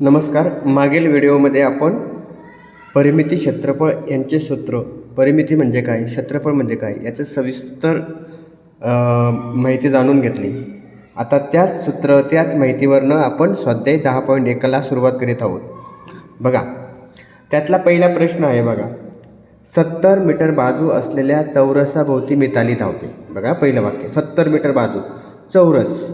नमस्कार. मागील व्हिडिओमध्ये आपण परिमिती क्षेत्रफळ यांचे सूत्र परिमिती म्हणजे काय क्षेत्रफळ म्हणजे काय याचं सविस्तर माहिती जाणून घेतली. आता त्याच सूत्र त्याच माहितीवरनं आपण स्वाध्याय दहा पॉईंट एकाला सुरुवात करीत आहोत. बघा त्यातला पहिला प्रश्न आहे बघा. सत्तर मीटर बाजू असलेल्या चौरसाभोवती मिताली धावते. बघा पहिलं वाक्य सत्तर मीटर बाजू. चौरस.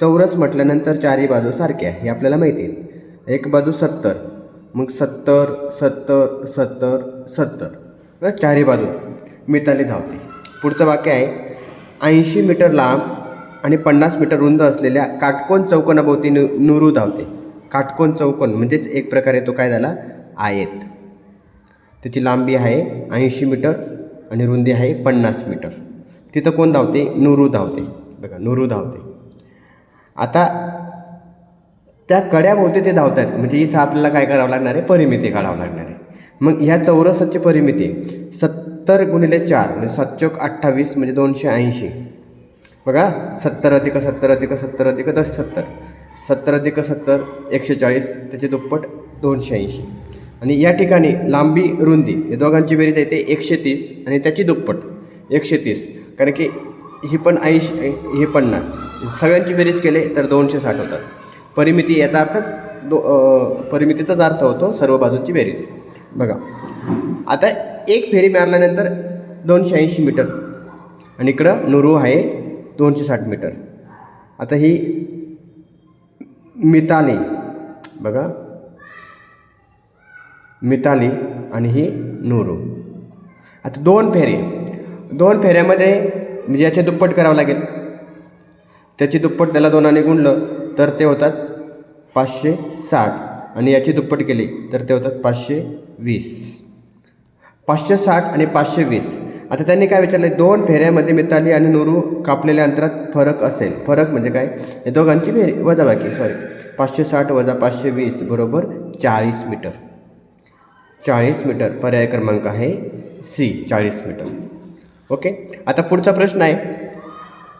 चौरस म्हटल्यानंतर चारही बाजू सारख्या हे आपल्याला माहिती आहे. एक बाजू सत्तर मग सत्तर सत्तर सत्तर सत्तर. चारही बाजू. मिताली धावते. पुढचं वाक्य आहे ऐंशी मीटर लांब आणि पन्नास मीटर रुंद असलेल्या काटकोन चौकोनाभोवती नु नुरू धावते. काटकोन चौकोन म्हणजेच एक प्रकारे तो काय झाला? आयत. त्याची लांबी आहे ऐंशी मीटर आणि रुंदी आहे पन्नास मीटर. तिथं कोण धावते? नुरू धावते. बघा नुरू धावते. आता त्या कड्याभोवती ते धावत आहेत म्हणजे इथं आपल्याला काय करावं लागणार आहे? परिमिती काढावं लागणार आहे. मग ह्या चौरसाची परिमिती सत्तर गुणिले चार म्हणजे सच्चोक अठ्ठावीस म्हणजे दोनशे ऐंशी. बघा सत्तर अधिक सत्तर अधिक सत्तर अधिक दस सत्तर. सत्तर अधिक सत्तर एकशे चाळीस त्याचे दुप्पट दोनशे ऐंशी. आणि या ठिकाणी लांबी रुंदी या दोघांची बेरीज आहे ते एकशे तीस आणि त्याची दुप्पट एकशे तीस. कारण की ही पण ऐंशी ही पन्नास. सगळ्यांची बेरीज केले तर दोनशे साठ होतात. परिमिती याचा अर्थच दो परिमितीचाच अर्थ होतो सर्व बाजूंची बेरीज. बघा. आता एक फेरी मारल्यानंतर दोनशे ऐंशी मीटर. आणि इकडं नुरू आहे दोनशे साठ मीटर. आता ही मिताली. बघा. मिताली आणि ही नुरू. आता दोन फेरी. दोन फेऱ्यामध्ये म्हणजे याचे दुप्पट करावं लागेल. त्याची दुप्पट त्याला दोनाने गुणलं. तर ते होतात पाचशे साठ. आणि याची दुप्पट केली तर ते होतात पाचशे वीस. पाचशे साठ आणि पाचशे वीस. आता त्यांनी काय विचारलं दोन फेऱ्यामध्ये मिताली आणि नुरू कापलेल्या अंतरात फरक असेल. फरक म्हणजे काय? या दोघांची फेरी वजाबाकी सॉरी पाचशे साठ वजा पाचशे वीस बरोबर चाळीस मीटर. चाळीस मीटर पर्याय क्रमांक आहे सी चाळीस मीटर. ओके? आता पुढचा प्रश्न आहे.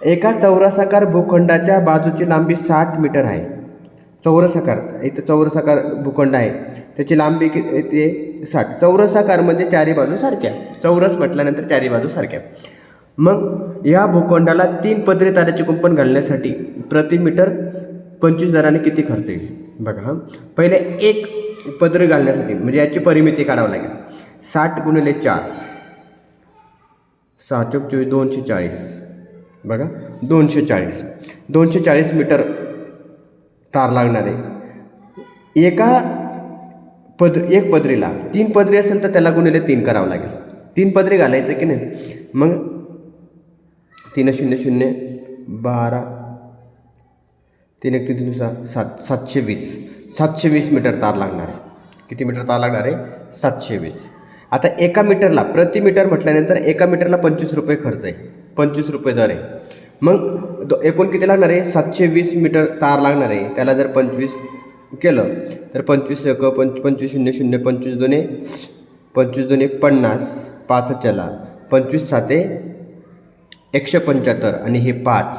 एका चौरसाकार भूखंडाच्या बाजूची लांबी साठ मीटर आहे. चौरसाकार इथं चौरसाकार भूखंड आहे. त्याची लांबी कि ते साठ. चौरसाकार म्हणजे चारी बाजू सारख्या. चौरस म्हटल्यानंतर चारी बाजू सारख्या. मग या भूखंडाला तीन पदरी ताऱ्याचे कुंपण घालण्यासाठी प्रति मीटर पंचवीस दराने किती खर्च येईल? बघा हां. पहिले एक पदर घालण्यासाठी म्हणजे याची परिमिती काढावं लागेल. साठ गुणिले चार. सहा चोवीस दोनशे चाळीस. बघा दोनशे चाळीस दोनशे चाळीस मीटर तार लागणार. आहे एका पद एक पदरीला तीन पदरी असेल तर त्याला गुणिले तीन करावं लागेल. तीन पदरी घालायचं की नाही? मग तीन शून्य शून्य बारा तीन एक तीन तीन सात सातशे वीस सातशे वीस मीटर तार लागणार. आहे किती मीटर तार लागणार? आहे सातशे वीस आता एका मीटरला प्रति मीटर म्हटल्यानंतर एका मीटरला पंचवीस रुपये खर्च आहे. पंचवीस रुपये दर आहे. मग एकूण किती लागणार आहे? सातशे वीस मीटर तार लागणार आहे. त्याला जर पंचवीस केलं तर पंचवीस एक पंच पंचवीस शून्य शून्य पंचवीस दोन्ही पंचवीस दोन्ही पन्नास पाच चला पंचवीस साते एकशे पंच्याहत्तर आणि हे पाच.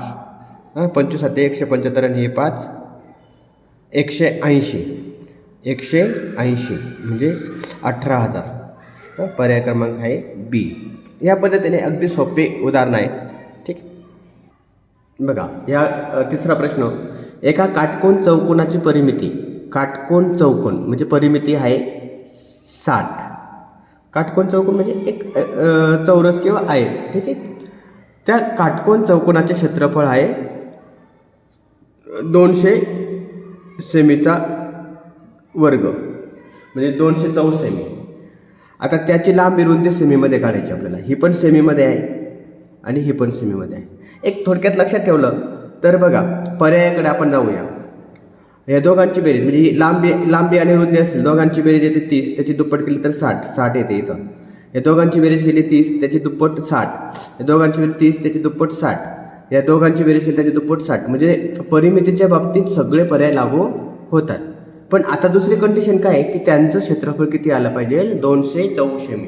हां पंचवीस साते एकशे पंच्याहत्तर आणि हे पाच एकशे ऐंशी. एकशे ऐंशी म्हणजे अठरा हजार. हो, पर्याय क्रमांक आहे बी. या पद्धतीने अगदी सोपे उदाहरण आहे. ठीक? बघा या तिसरा प्रश्न. एका काटकोन चौकोनाची परिमिती. काटकोन चौकोन म्हणजे परिमिती आहे साठ. काटकोन चौकोन म्हणजे एक चौरस किंवा आहे ठीक आहे? त्या काटकोन चौकोनाचे क्षेत्रफळ आहे दोनशे सेमीचा वर्ग. म्हणजे दोनशे चौ सेमी आता त्याची लांबी रुंदी सेमीमध्ये काढायची आपल्याला. ही पण सेमीमध्ये आहे आणि ही पण सेमीमध्ये आहे. एक थोडक्यात लक्षात ठेवलं तर बघा पर्यायाकडे आपण जाऊया. या दोघांची बेरीज म्हणजे ही लांबी लांबी आणि रुंदी असेल दोघांची बेरीज येते तीस त्याची दुप्पट केली तर साठ साठ येते इथं. या दोघांची बेरीज केली तीस त्याची दुप्पट साठ. या दोघांची बेरीज तीस त्याची दुप्पट साठ. या दोघांची बेरीज केली त्याची दुप्पट साठ. म्हणजे परिमितीच्या बाबतीत सगळे पर्याय लागू होतात. पण आता दुसरी कंडिशन काय आहे की त्यांचं क्षेत्रफळ किती आलं पाहिजे? दोनशे चौशे मी.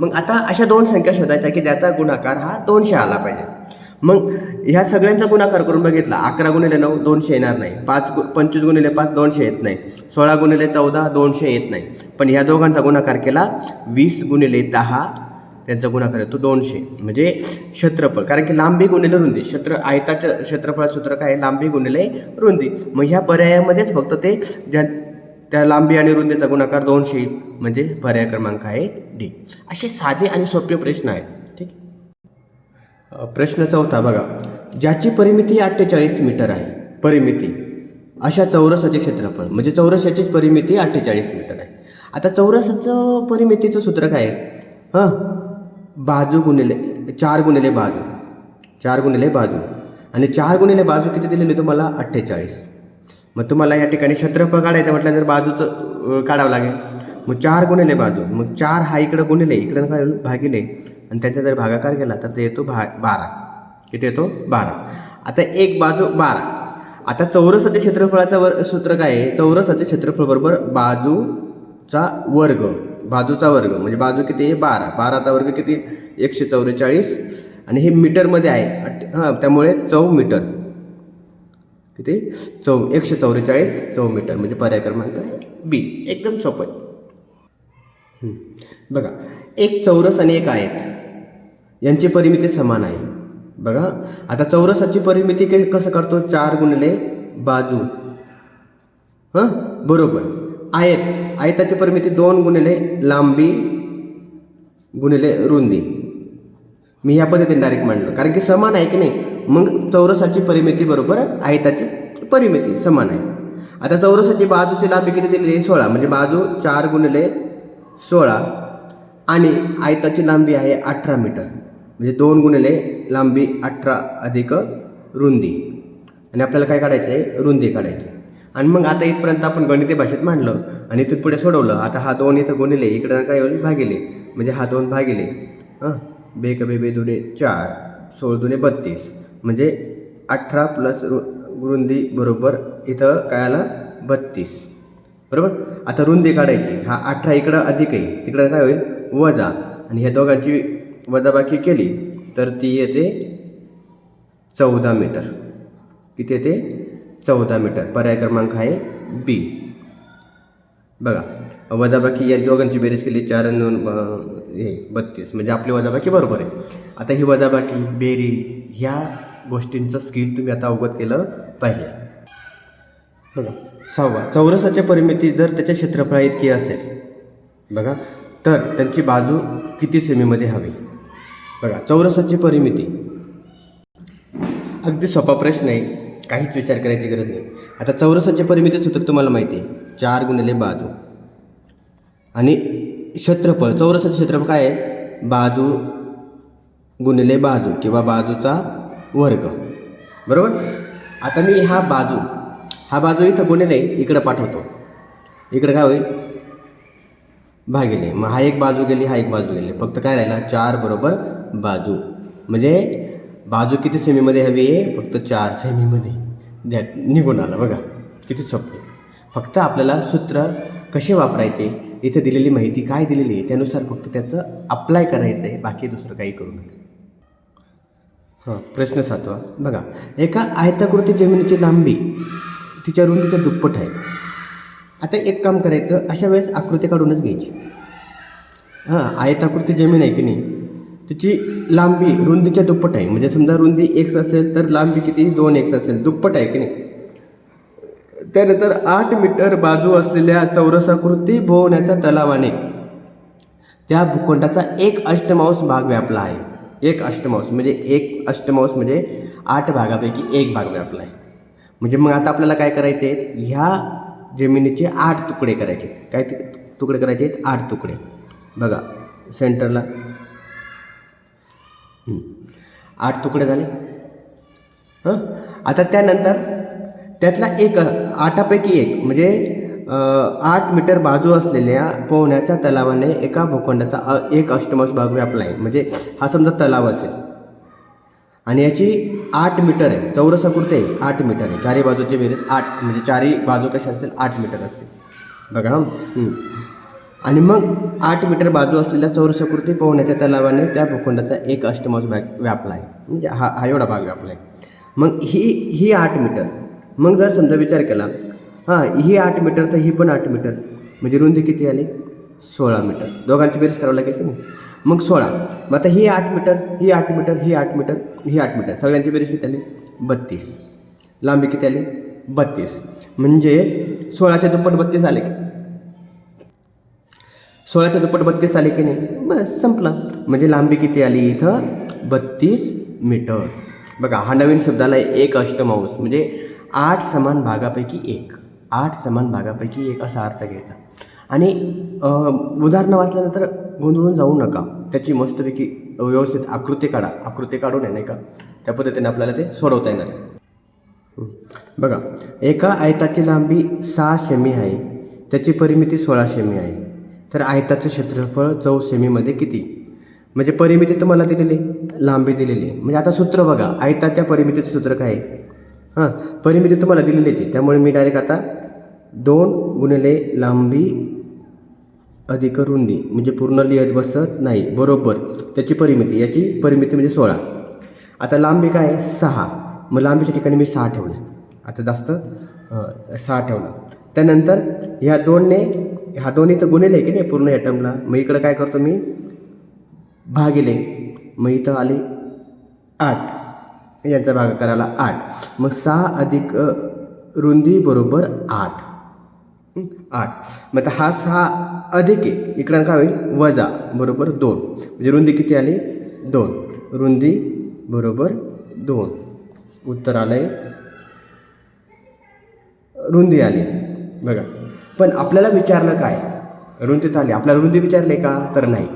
मग आता अशा दोन संख्या शोधायच्या की ज्याचा गुणाकार हा दोनशे आला पाहिजे. मग ह्या सगळ्यांचा गुणाकार करून बघितला अकरा गुणिले नऊ दोनशे येणार नाही. पाच गु पंचवीस गुणिले पाच दोनशे येत नाही. सोळा गुणिले चौदा दोनशे येत नाही. पण ह्या दोघांचा गुणाकार केला वीस गुणिले दहा त्यांचा गुणाकार येतो दोनशे. म्हणजे क्षेत्रफळ. कारण की लांबी गुणिले रुंदी. क्षेत्र आयताचं क्षेत्रफळ सूत्र काय आहे? लांबी गुणिले रुंदी. मग ह्या पर्यायामध्येच फक्त ते ज्या त्या लांबी आणि रुंदीचा गुणाकार दोनशे येईल म्हणजे पर्याय क्रमांक आहे डी असे साधे आणि सोपे प्रश्न आहेत. ठीक? प्रश्न चौथा बघा. ज्याची परिमिती अठ्ठेचाळीस मीटर आहे. परिमिती. अशा चौरसाचे क्षेत्रफळ. म्हणजे चौरसाचीच परिमिती अठ्ठेचाळीस मीटर आहे. आता चौरसाचं परिमितीचं सूत्र काय आहे? हां? बाजू गुणिले चार गुणिले बाजू चार गुणिले बाजू. आणि चार गुणिले बाजू किती दिलेली तुम्हाला? अठ्ठेचाळीस. मग तुम्हाला या ठिकाणी क्षेत्रफळ काढायचं म्हटल्यानंतर बाजूचं काढावं लागेल. मग चार गुणिले बाजू मग चार हा इकडं गुणिले इकडं काय भागिले. आणि त्यांचा जर भागाकार केला तर ते येतो भा बारा. किती येतो? बारा. आता एक बाजू बारा. आता चौरसाच्या क्षेत्रफळाचं वर सूत्र काय आहे? चौरसाचे क्षेत्रफळ बरोबर बाजूचा वर्ग. बाजूचा वर्ग म्हणजे बाजू किती आहे? बारा. बाराचा वर्ग किती? एकशे चौवेचाळीस. आणि हे मीटरमध्ये आहे. हां त्यामुळे चौ मीटर. किती? चौ एकशे चौवेचाळीस चौ मीटर म्हणजे पर्याय क्रमांक आहे बी एकदम सोपं आहे. बघा एक चौरस आणि एक आयत यांची परिमिती समान आहे. बघा आता चौरसाची परिमिती कसं करतो चार गुणले बाजू. हां? बरोबर. आयत. आयताची परिमिती दोन गुणिले लांबी गुणिले रुंदी. मी ह्या पद्धतीने डायरेक्ट मांडलं. कारण की समान आहे की नाही? मग चौरसाची परिमिती बरोबर आयताची परिमिती समान आहे. आता चौरसाची बाजूची लांबी किती दिलेली आहे? सोळा. म्हणजे बाजू चार गुणिले सोळा आणि आयताची लांबी आहे अठरा मीटर. म्हणजे दोन गुणिले लांबी अठरा अधिक रुंदी. आणि आपल्याला काय काढायचं आहे रुंदी काढायची. आणि मग आता इथपर्यंत आपण गणिती भाषेत मांडलं आणि इथून पुढे सोडवलं. आता हा दोन इथं गुणिले इकडं काय होईल? भागिले. म्हणजे हा दोन भागिले. हां? बे कबे बे दुने चार सोळ दुने बत्तीस. म्हणजे अठरा प्लस रु रुंदी बरोबर इथं काय आलं? बत्तीस. बरोबर? आता रुंदी काढायची. हा अठरा इकडं अधिक आहे. तिकडं काय होईल? वजा. आणि ह्या दोघांची वजाबाकी केली तर ती येते चौदा मीटर. किती येते? चौदा मीटर. पर्याय क्रमांक आहे बी बघा वजाबाकी या दोघांची बेरीज केली चार दोन हे बत्तीस. म्हणजे आपली वजाबाकी बरोबर आहे. आता ही वजाबाकी बेरीज ह्या गोष्टींचं स्किल तुम्ही आता अवगत केलं पाहिजे. बघा सहावा. चौरसाच्या परिमिती जर त्याच्या क्षेत्रफळा इतकी असेल बघा तर त्यांची बाजू किती सेमीमध्ये हवी? बघा चौरसाची परिमिती. अगदी सोपा प्रश्न आहे. काहीच विचार करायची गरज नाही. आता चौरसाच्या परिमिती सूत्र तुम्हाला माहिती आहे. चार गुणिले बाजू. आणि क्षेत्रफळ चौरसाचे क्षेत्रफळ काय आहे? बाजू गुणिले बाजू किंवा बाजूचा वर्ग. बरोबर? आता मी हा बाजू हा बाजू इथं गुणिले इकडं पाठवतो. इकडं काय होईल? भागिले. मग हा एक बाजू गेली हा एक बाजू गेली. फक्त काय राहिला? चार बरोबर बाजू. म्हणजे बाजू किती सेमीमध्ये हवी आहे? फक्त चार सेमीमध्ये. द्या निघून आला बघा. किती सोपे फक्त आपल्याला सूत्र कसे वापरायचे इथे दिलेली माहिती काय दिलेली आहे त्यानुसार फक्त त्याचं अप्लाय करायचं आहे बाकी दुसरं काही करू नका. हां प्रश्न सातवा. बघा एका आयताकृती जमिनीची लांबी तिच्या रुंदीच्या दुप्पट आहे. आता एक काम करायचं अशा वेळेस आकृती काढूनच घ्यायची. हां आयताकृती जमीन आहे की नाही? तिची लांबी रुंदीच्या दुप्पट आहे. म्हणजे समजा रुंदी एक्स असेल तर लांबी किती? दोन एक्स असेल. दुप्पट आहे की नाही? त्यानंतर आठ मीटर बाजू असलेल्या चौरसाकृती भोवण्याच्या तलावाने त्या भूखंडाचा एक अष्टमांश भाग व्यापला आहे. एक अष्टमांश म्हणजे एक अष्टमांश म्हणजे आठ भागापैकी एक भाग व्यापला आहे. म्हणजे मग आता आपल्याला काय करायचे आहेत? ह्या जमिनीचे आठ तुकडे करायचे आहेत. काय तुकडे करायचे आहेत? आठ तुकडे. बघा सेंटरला आठ तुकडे झाले. हां? आता त्यानंतर त्यातला एक आठापैकी एक म्हणजे आठ मीटर बाजू असलेल्या पोहण्याच्या तलावाने एका भूखंडाचा एक अष्टमांश भाग व्यापला आहे म्हणजे हा समजा तलाव असेल. आणि याची आठ मीटर आहे. चौरसाकृती आहे. आठ मीटर आहे. चारी बाजूचे बेरीज आठ म्हणजे चारी बाजू कशा असतील? आठ मीटर असतील. बघा हं. आणि मग आठ मीटर बाजू असलेल्या चौरसाकृती पोहण्याच्या तलावाने त्या भूखंडाचा एक अष्टमांश भाग व्यापला आहे. म्हणजे हा हा एवढा भाग व्यापला आहे. मग ही ही आठ मीटर मग जर समजा विचार केला हां ही आठ मीटर तर ही पण आठ मीटर म्हणजे रुंदी किती आली? सोळा मीटर. दोघांची बेरीज करावं लागेल की नाही? मग सोळा. मग आता ही आठ मीटर ही आठ मीटर ही आठ मीटर ही आठ मीटर. सगळ्यांची बेरीज किती आली? बत्तीस. लांबी किती आली? बत्तीस. म्हणजेच सोळाच्या दुप्पट बत्तीस आले की? सोळाचा दुप्पट बत्तीस आले की नाही? बस संपला. म्हणजे लांबी किती आली इथं? बत्तीस मीटर. बघा हा नवीन शब्दाला एक अष्टमांश म्हणजे आठ समान भागापैकी एक. आठ समान भागापैकी एक असा अर्थ घ्यायचा. आणि उदाहरणं वाचल्यानंतर गोंधळून जाऊ नका. त्याची मस्तपैकी व्यवस्थित आकृती काढा. आकृती काढून आहे नाही का? त्या पद्धतीने आपल्याला ते सोडवता येणार आहे. बघा एका आयताची लांबी सहा सेमी आहे. त्याची परिमिती सोळा सेमी आहे. तर आयताचं क्षेत्रफळ चौ सेमीमध्ये किती? म्हणजे परिमिती तुम्हाला दिलेली लांबी दिलेली. म्हणजे आता सूत्र बघा आयताच्या परिमितीचं सूत्र काय आहे? हां परिमिती तुम्हाला दिलेलीच आहे. त्यामुळे मी डायरेक्ट आता दोन गुणिले लांबी अधिक रुंदी म्हणजे पूर्ण लिहित बसत नाही. बरोबर. त्याची परिमिती याची परिमिती म्हणजे सोळा. आता लांबी काय आहे? सहा. मग लांबीच्या ठिकाणी मी सहा ठेवलं. आता जास्त सहा ठेवला. त्यानंतर ह्या दोनने ह्या दोन्ही तर गुन्हेले की नाही पूर्ण ॲटमला मग इकडं काय करतो मी? भागिले मग इथं आली आठ. यांचा भाग करायला आठ. मग सहा अधिक रुंदी बरोबर आठ. आठ. मग आता हा सहा अधिक आहे इकडं काय होईल? वजा बरोबर दोन. म्हणजे रुंदी किती आली? दोन. रुंदी बरोबर दोन. उत्तर आलं आहे रुंदी आली. बघा. पण आपल्याला विचारलं काय? रुंदीत आली. आपल्याला रुंदी विचारले का? तर नाही.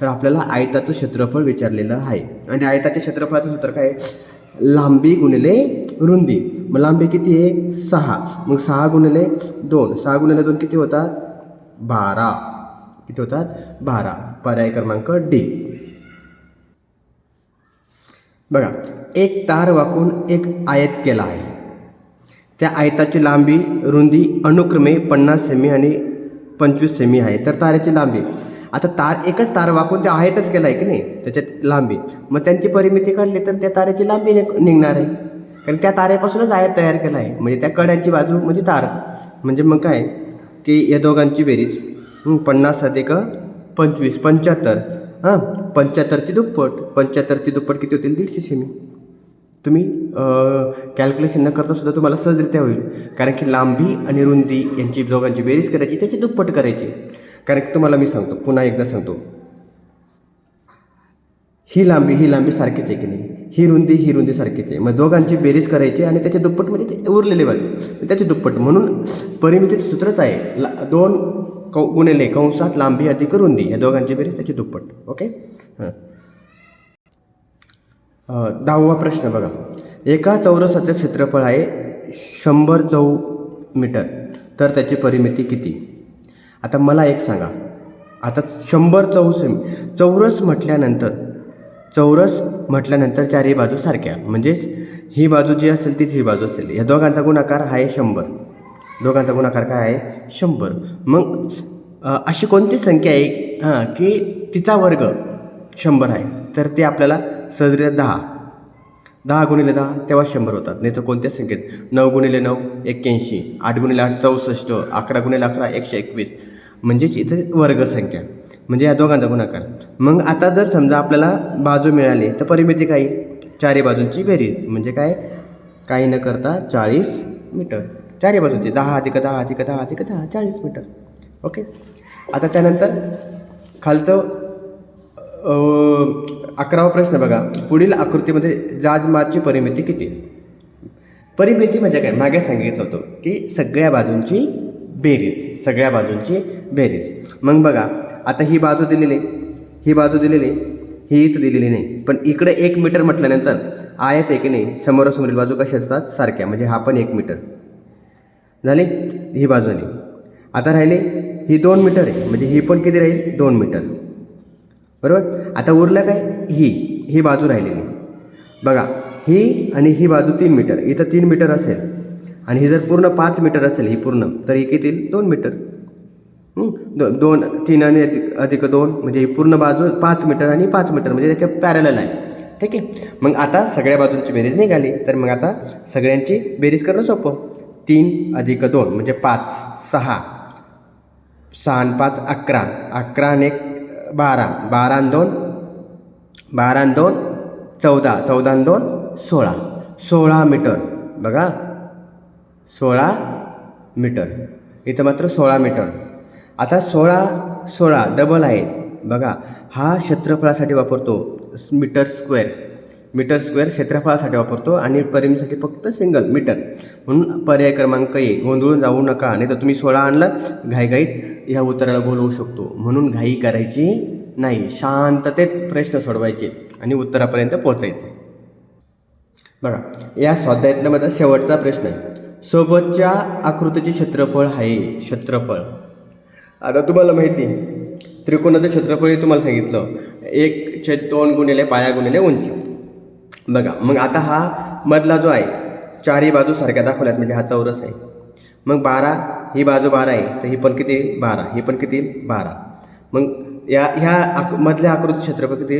तर आपल्याला आयताचं क्षेत्रफळ विचारलेलं आहे. आणि आयताच्या क्षेत्रफळाचं सूत्र काय लांबी गुणिले रुंदी. मग लांबी किती आहे? सहा. मग सहा गुणिले दोन. सहा गुणिले दोन किती होतात? बारा. किती होतात? बारा. पर्याय क्रमांक डी. बघा एक तार वाकून एक आयत केला आहे. त्या आयताची लांबी रुंदी अनुक्रमे पन्नास सेमी आणि पंचवीस सेमी आहे. तर तारेची लांबी. आता तार एकच तार वाकून ते आहेतच केला आहे की नाही? त्याच्यात लांबी. मग त्यांची परिमिती काढली तर त्या तारेची लांबी नि- निघणार आहे. कारण त्या तारेपासूनच आयत तयार केला आहे. म्हणजे त्या कड्यांची बाजू म्हणजे तार. म्हणजे मग काय? की या दोघांची बेरीज. पन्नास अधिक पंचवीस पंच्याहत्तर. हां पंच्याहत्तरची दुप्पट. पंच्याहत्तरची दुप्पट किती होतील? दीडशे सेमी. तुम्ही कॅल्क्युलेशन न करता सुद्धा तुम्हाला सहजरित्या होईल. कारण की लांबी आणि रुंदी यांची दोघांची बेरीज करायची त्याची दुप्पट करायची. कारण की तुम्हाला मी सांगतो पुन्हा एकदा सांगतो. ही लांबी ही लांबी सारखीच आहे की नाही? ही रुंदी ही रुंदी सारखीच आहे. मग दोघांची बेरीज करायची आणि त्याचे दुप्पट म्हणजे ते उरलेले बाजू त्याचे दुप्पट. म्हणून परिमितीचं सूत्रच आहे ला दोन कौ गुणिले कंसात लांबी अधिक रुंदी. या दोघांची बेरीज त्याची दुप्पट. ओके? हां. दहावा प्रश्न बघा. एका चौरसाचं क्षेत्रफळ आहे शंभर चौ मीटर. तर त्याची परिमिती किती? आता मला एक सांगा. आता शंभर चौ चौरस म्हटल्यानंतर चौरस म्हटल्यानंतर चारही बाजू सारख्या. म्हणजेच ही बाजू जी असेल तीच ही बाजू असेल. या दोघांचा गुणाकार आहे शंभर. दोघांचा गुणाकार काय आहे? शंभर. मग अशी कोणती संख्या आहे? हां की तिचा वर्ग शंभर आहे. तर ते आपल्याला सहजरित्या दहा. दहा गुणिले दहा तेव्हा शंभर होतात. नाही तर कोणत्या संख्येत. नऊ गुणिले नऊ एक्क्याऐंशी. आठ गुणिले आठ चौसष्ट. अकरा गुणिले अकरा एकशे एकवीस. म्हणजेच इथे वर्गसंख्या. म्हणजे या दोघांचा गुणाकार. मग आता जर समजा आपल्याला बाजू मिळाली तर परिमिती काय चारी चारही बाजूंची बेरीज. म्हणजे काय? काही न करता चाळीस मीटर. चारही बाजूंची. दहा अधिक दहा अधिक दहा अधिक दहा चाळीस मीटर. ओके? आता त्यानंतर खालचं अकरावा प्रश्न बघा. पुढील आकृतीमध्ये जाजमाची परिमिती किती? परिमिती म्हणजे काय? मागे सांगितलं होतं की सगळ्या बाजूंची बेरीज सगळ्या बाजूंची बेरीज. मग बघा आता ही बाजू दिलेली ही बाजू दिलेली ही इथं दिलेली नाही. पण इकडे एक मीटर म्हटल्यानंतर आयत आहे की नाही? समोरासमोरील बाजू कशा असतात? सारख्या म्हणजे हा पण एक मीटर. झाली? ही बाजू आली. आता राहिली ही दोन मीटर आहे. म्हणजे ही पण किती राहील? दोन मीटर. बरोबर? आता उरलं काय? ही ही बाजू राहिलेली. बघा ही आणि ही बाजू तीन मीटर. इथं तीन मीटर असेल आणि ही जर पूर्ण पाच मीटर असेल ही पूर्ण तर ही किती? दोन मीटर. दो दोन तीन आणि अधिक अधिक दोन म्हणजे ही पूर्ण बाजू पाच मीटर आणि पाच मीटर म्हणजे त्याच्या पॅरल आहे. ठीक आहे? मग आता सगळ्या बाजूंची बेरीज निघाली. तर मग आता सगळ्यांची बेरीज करणं सोपं. तीन अधिक दोन म्हणजे पाच सहा. सहा आणि पाच अकरा. अकरा आणि एक बारा. बारा दोन. बारा दोन चौदा. चौदा दोन सोळा. सोळा मीटर. बघा. सोळा मीटर. इथं मात्र सोळा मीटर. आता सोळा सोळा डबल आहे बघा. हा क्षेत्रफळासाठी वापरतो. मीटर स्क्वेअर मीटर स्क्वेअर क्षेत्रफळासाठी वापरतो आणि परिमीसाठी फक्त सिंगल मीटर. म्हणून पर्याय क्रमांक ए गोंधळून जाऊ नका. नाही तर तुम्ही सोळा आणला घाईघाईत ह्या उत्तराला बोलवू शकतो. म्हणून घाई करायची नाही. शांततेत प्रश्न सोडवायचे आणि उत्तरापर्यंत पोहोचायचे. बघा या स्वाध्यायातला माझा शेवटचा प्रश्न आहे. सोबतच्या आकृतीचे क्षेत्रफळ आहे क्षेत्रफळ. आता तुम्हाला माहिती आहे त्रिकोणाचं क्षेत्रफळ हे तुम्हाला सांगितलं. एक छेद दोन गुणिले पाया गुणिले उंची. बघा मग आता हा मधला जो आहे चारही बाजू सारख्या दाखवल्यात म्हणजे हा चौरस आहे. मग बारा ही बाजू बारा आहे तर ही पण किती? बारा. ही पण किती? बारा. मग या ह्या आक मधल्या आकृती क्षेत्रफळ किती?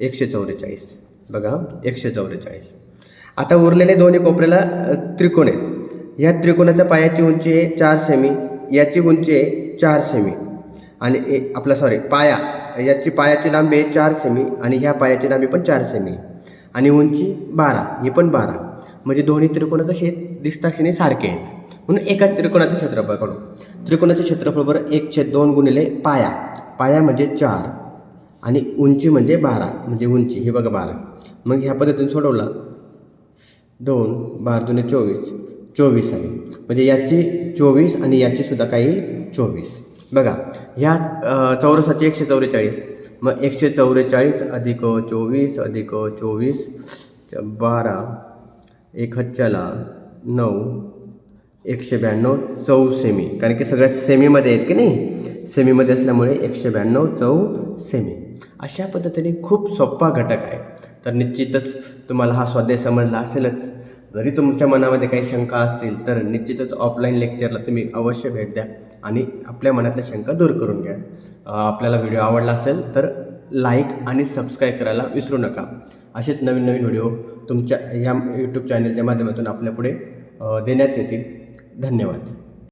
एकशे चौवेचाळीस. बघा एकशे चौवेचाळीस. आता उरलेले दोन्ही कोपऱ्याला त्रिकोण आहे ह्या त्रिकोणाच्या पायाची उंची आहे चार सेमी याची उंची आहे चार सेमी आणि ए आपला सॉरी पाया याची पायाची लांबी आहे चार सेमी आणि ह्या पायाची लांबी पण चार सेमी आणि उंची बारा हे पण बारा. म्हणजे दोन्ही त्रिकोण कसे आहेत? दिसताक्षणी सारखे आहेत. म्हणून एकाच त्रिकोणाचं क्षेत्रफळ काढू. त्रिकोणाचं क्षेत्रफळ बरं एक छेद दोन गुणिले पाया. पाया म्हणजे चार आणि उंची म्हणजे बारा म्हणजे उंची. हे बघा बारा. मग ह्या पद्धतीने सोडवला. दोन बारा दोन चोवीस. चोवीस आहे. म्हणजे याची चोवीस आणि याची सुद्धा चोवीस. बघा ह्या चौरसाची एकशे चौवेचाळीस. मग एकशे चौवेचाळीस अधिक चोवीस अधिक चोवीस बारा एक हच्च्याला नऊ एकशे ब्याण्णव चौ सेमी. कारण की सगळ्या सेमीमध्ये आहेत की नाही? सेमीमध्ये असल्यामुळे एकशे ब्याण्णव चौ सेमी. अशा पद्धतीने खूप सोप्पा घटक आहे. तर निश्चितच तुम्हाला हा स्वाध्याय समजला असेलच. जरी तुमच्या मनामध्ये काही शंका असतील तर निश्चितच ऑफलाईन लेक्चरला तुम्ही अवश्य भेट द्या आणि आपल्या मनातल्या शंका दूर करून घ्या. आपल्याला व्हिडिओ आवडला असेल तर लाईक आणि सबस्क्राईब करायला विसरू नका. असेच नवीन नवीन व्हिडिओ तुमच्या ह्या यूट्यूब चॅनलच्या माध्यमातून आपल्यापुढे देण्यात येतील. धन्यवाद.